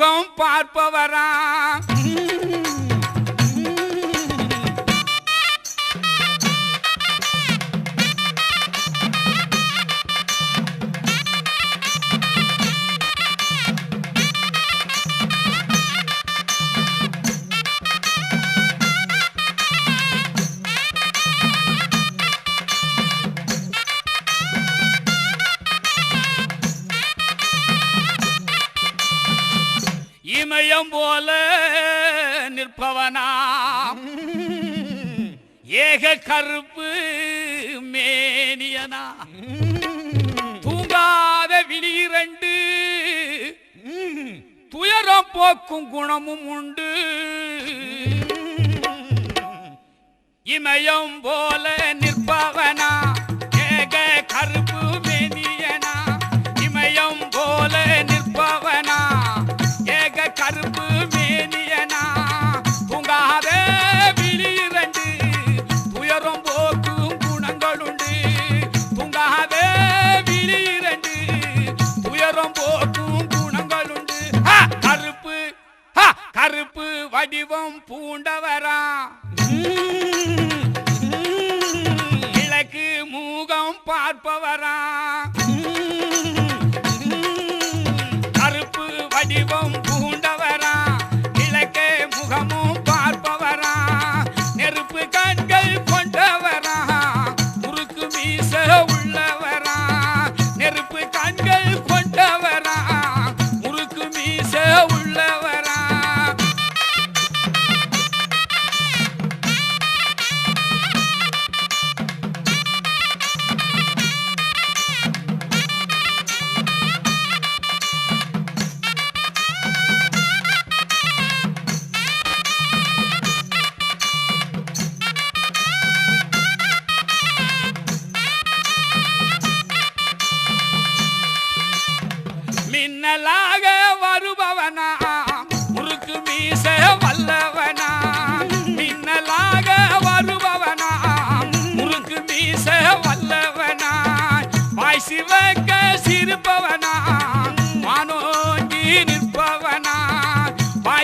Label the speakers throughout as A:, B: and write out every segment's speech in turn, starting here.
A: முகம் பார்ப்பவராம் மேக கருப்பு மேனியனா? தூங்காத விழிரண்டு துயரம் போக்கும் குணமும் உண்டு. இமயம் போல நிற்பவனா? ஏக கருப்பு வடிவம் பூண்டவரா. கிழக்கு மூகம் பார்ப்பவரா. கருப்பு வடிவம்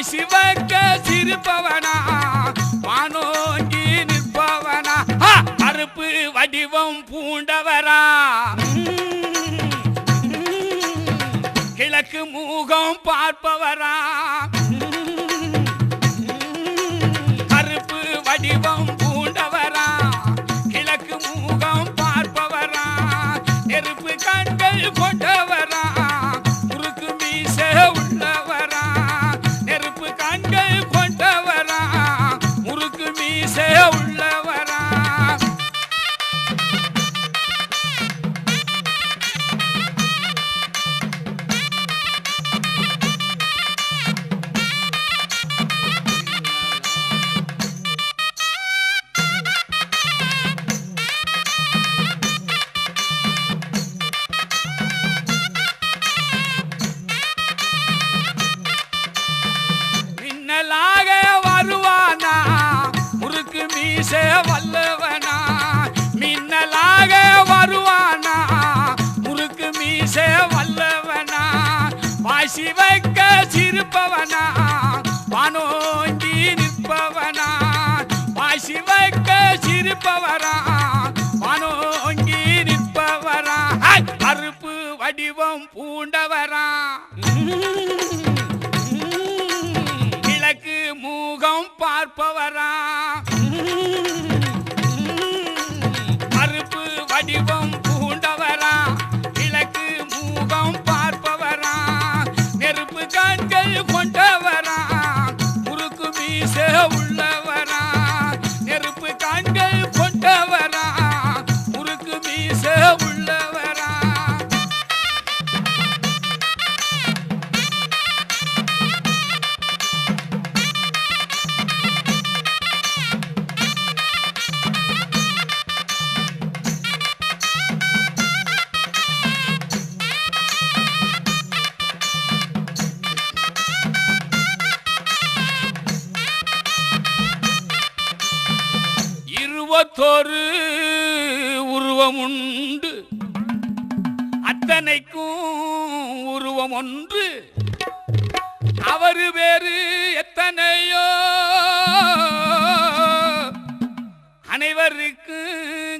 A: சிவக்க சிரிப்பவனா வானோங்கி நிற்பவனா அறுப்பு வடிவம் பூண்டவரா கிழக்கு மூகம் பார்ப்பவரா நிற்பவரா மனோங்கி நிற்பவரா? அறுப்பு வடிவம் பூண்டவரா? கிழக்கு மூகம் பார்ப்பவரா?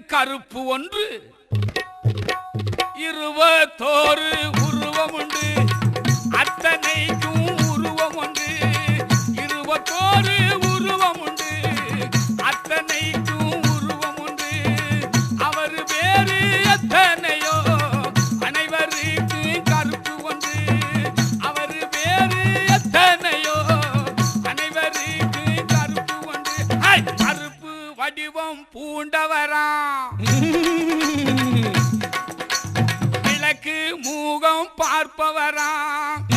A: கருப்பு ஒன்று. இருபத்தோரு உருவம் உண்டு. அத்தனைக்கும் உருவம் உண்டு. இருபத்தோரு உருவம் உண்டு. அத்தனை verá.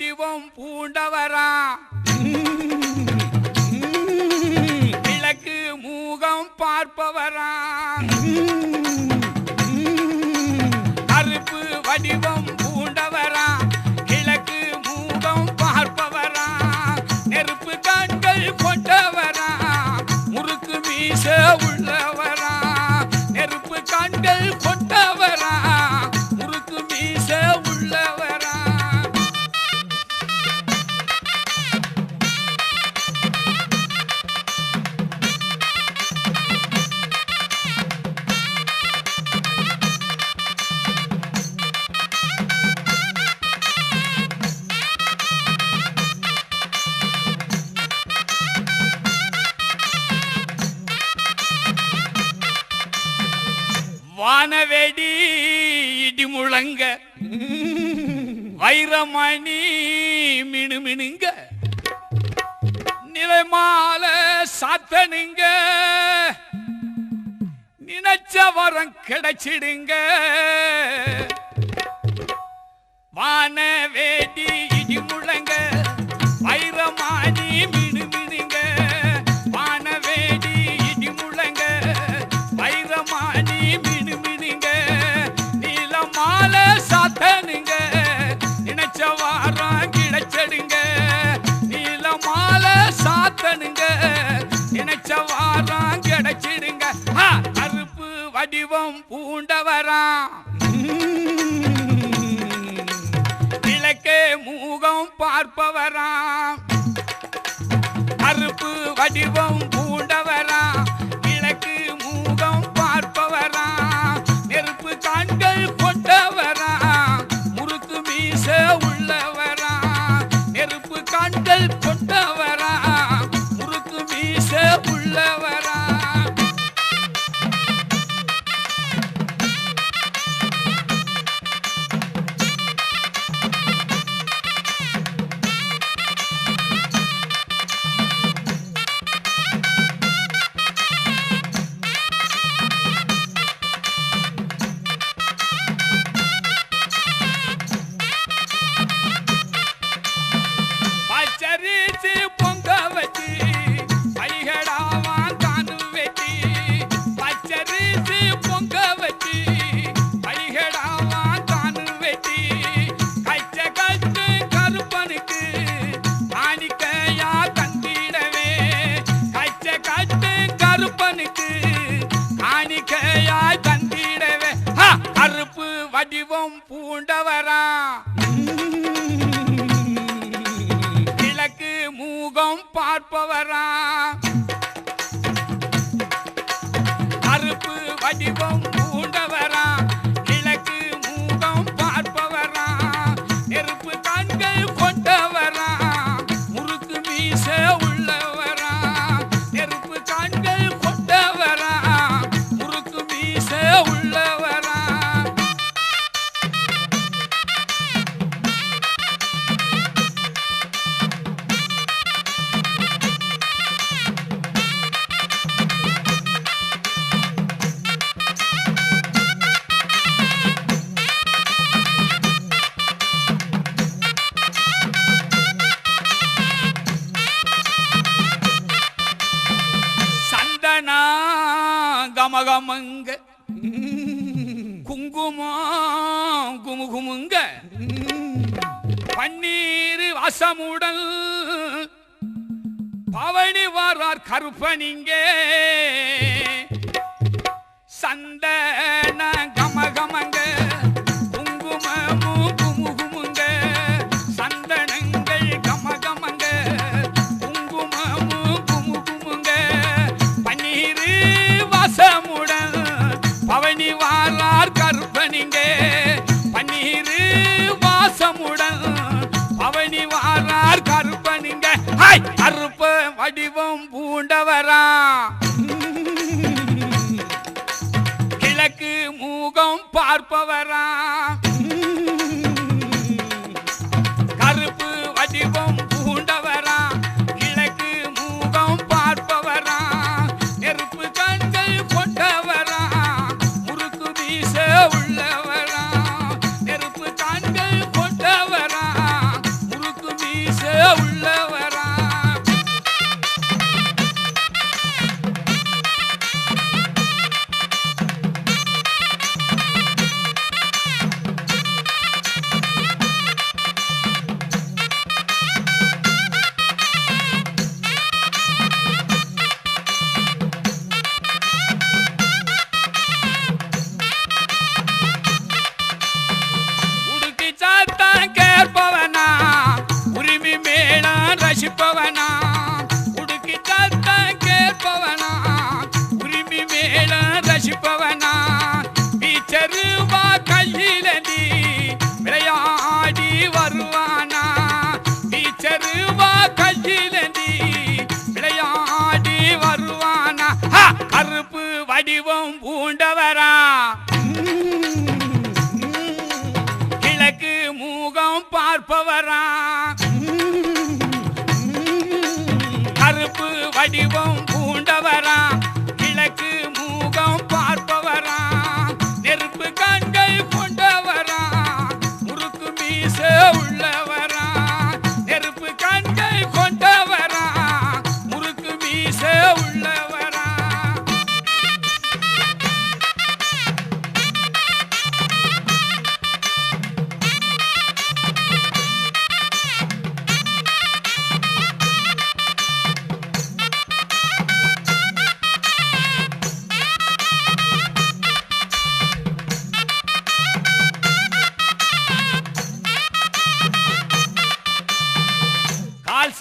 A: வடிவம் பூண்டவரா. கிழக்கு மூகம் பார்ப்பவரா. அறுப்பு வடிவம் தங்க. வைரமணி மினுமினுங்க. நிலைமால சாத்தனுங்க. நினைச்ச வரம் கிடைச்சிடுங்க. வான வேடி இடி முழங்க. வைரமான போறான் கிழக்கே மூகம் பார்ப்பவராம். அறுப்பு வடிவம் பூண்டவராம். கிழக்கு மூகம் பார்ப்பவராம். நெருப்பு கண்கள் கொண்டவராம் முறுக்கு மீச உள்ளவராம். நெருப்பு கண்கள் கொண்டவர் குங்குமம் குமுகுமுங்க. பன்னீர் வாசமுடல். பவனி வாரார் கருப்பனிங்கே. சந்தன கமகமங்க. அருப்ப வடிவம் பூண்டவரா. கிழக்கு மூகம் பார்ப்பவரா.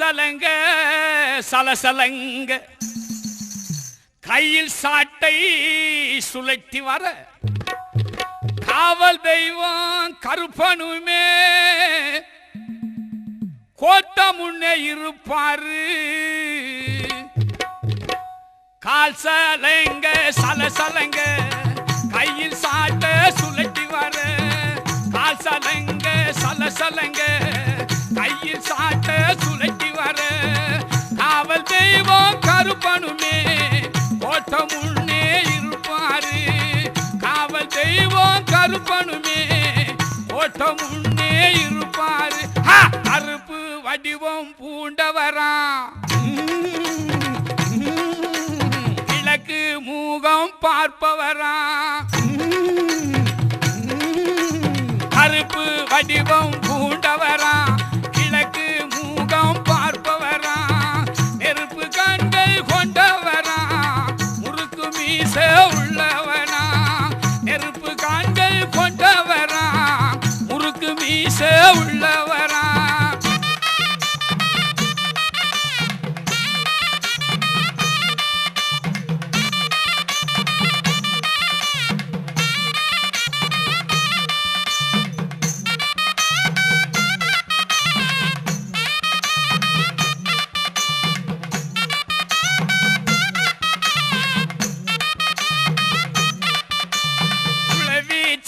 A: சலங்க சலசலங்க. கையில் சாட்டை சுழட்டி வர. காவல் தெய்வம் கருப்பனுமே. கோட்ட முன்னே இருப்பாரு. கால் சலங்க சலசலங்க. கையில் சாட்ட சுழட்டி வர. கால் சலங்க சலசலங்க. கையில் சாட்ட சுழ காவல் தெய்வம் கருப்பனுமே ஓட்டம் முன்னே இருப்பாரு. காவல் தெய்வம் கருப்பனுமே ஓட்டம் முன்னே இருப்பாரு அறுப்பு வடிவம் பூண்டவரா. கிழக்கு மூகம் பார்ப்பவரா. கருப்பு வடிவம் பூண்டவரா.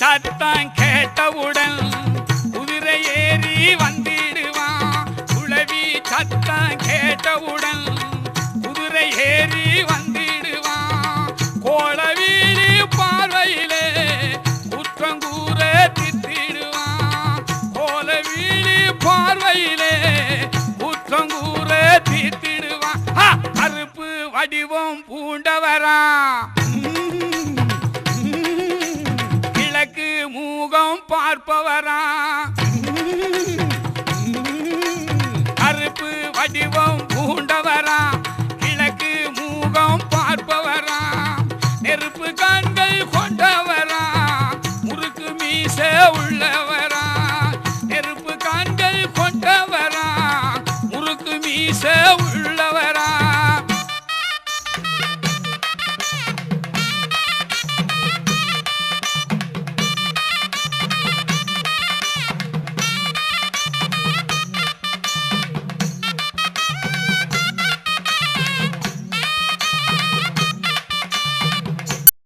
A: சத்தம் கேட்டவுடன் குதிரை ஏறி வந்திடுவான். குளவி சத்தம் கேட்டவுடன் மூகம் பார்ப்பவரா கருப்பு வடிவம்